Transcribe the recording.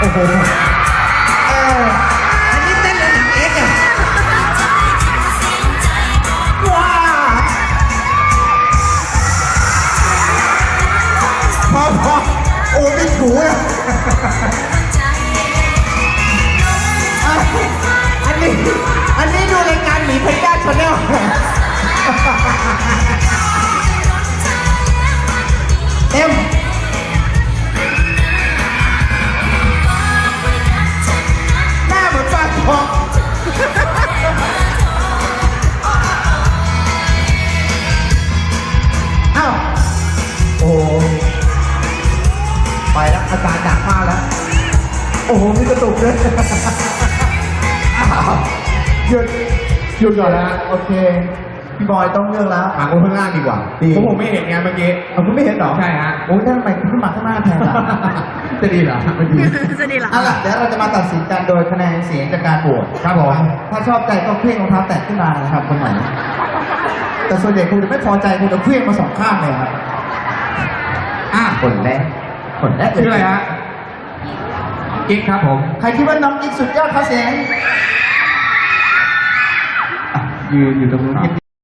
โอ้โหเอออันนี้เต้นในหนังเอ็กซ์อะว้าพอพอโอ้ไม่ถูกอะ โอ้โหไปแล้วอาการหนักมากแล้ว โอ้โหมีกระตุกด้วยอ้าวหยุดหยุดก่อนนะฮะโอเคพี่บอยต้องเลือกแล้วถามคนข้างล่างดีกว่าดีเพราะผมไม่เห็นไงเมื่อกี้เอาคุณไม่เห็นเหรอใช่ฮะโอ้ยทำไมคุณขึ้นมาข้างหน้าแทนล่ะจะดีเหรอไม่ดีจะดีเหรอเอาล่ะเดี๋ยวเราจะมาตัดสินกันโดยคะแนนเสียงจากการโหวตครับผมถ้าชอบใจก็เคลื่อนรองเท้าแตะขึ้นมานะครับคนไหนแต่ส่วนใหญ่คงจะไม่พอใจคงจะเคลื่อนมาสองข้างเลยครับอะ คนแรกคนแรกเลยชื่ออะไรฮะกิ๊กครับผม ใครคิดว่าน้องกิ๊กสุดยอดเขาเสียงอะยืนอยู่ตรงนู้น